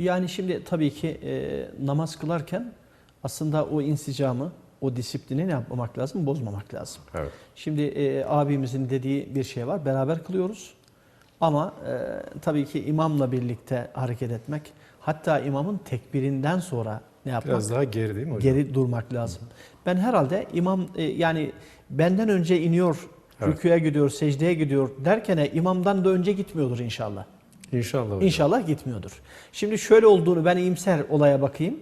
Yani şimdi tabii ki e, namaz kılarken aslında o insicamı, o disiplini ne yapmamak lazım? Bozmamak lazım. Evet. Şimdi e, abimizin dediği bir şey var. Beraber kılıyoruz. Ama e, tabii ki imamla birlikte hareket etmek, hatta imamın tekbirinden sonra ne yapmak? Biraz daha geri değil mi hocam? Geri durmak lazım. Ben herhalde imam e, yani benden önce iniyor, Evet. rüküye gidiyor, secdeye gidiyor derken imamdan da önce gitmiyordur inşallah. İnşallah hocam. İnşallah gitmiyordur. Şimdi şöyle olduğunu ben iyimser olaya bakayım.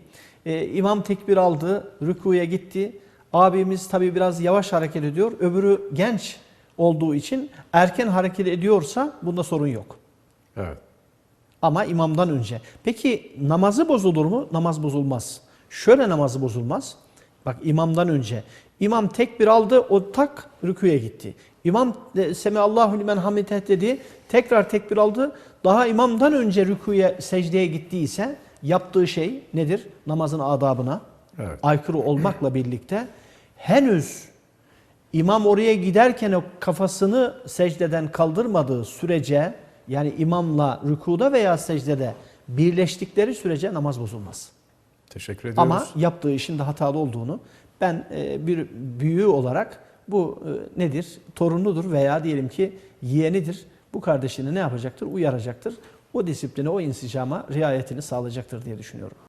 Ee, imam tekbir aldı, rükuya gitti. Abimiz tabii biraz yavaş hareket ediyor. Öbürü genç olduğu için erken hareket ediyorsa bunda sorun yok. Evet. Ama imamdan önce. Peki namazı bozulur mu? Namaz bozulmaz. Şöyle namazı bozulmaz. Bak imamdan önce. İmam tekbir aldı, o tak rüküye gitti. İmam Semiallahu limen hamideh dedi, tekrar tekbir aldı. Daha imamdan önce rüküye, secdeye gittiyse yaptığı şey nedir? Namazın adabına Evet. aykırı olmakla birlikte henüz imam oraya giderken o kafasını secdeden kaldırmadığı sürece yani imamla rükuda veya secdede birleştikleri sürece namaz bozulmaz. Teşekkür ediyoruz. Ama yaptığı işin de hatalı olduğunu ben e, bir büyüğü olarak bu e, nedir? Torunudur veya diyelim ki yeğenidir. Bu kardeşini ne yapacaktır? Uyaracaktır. O disipline, o insicama riayetini sağlayacaktır diye düşünüyorum.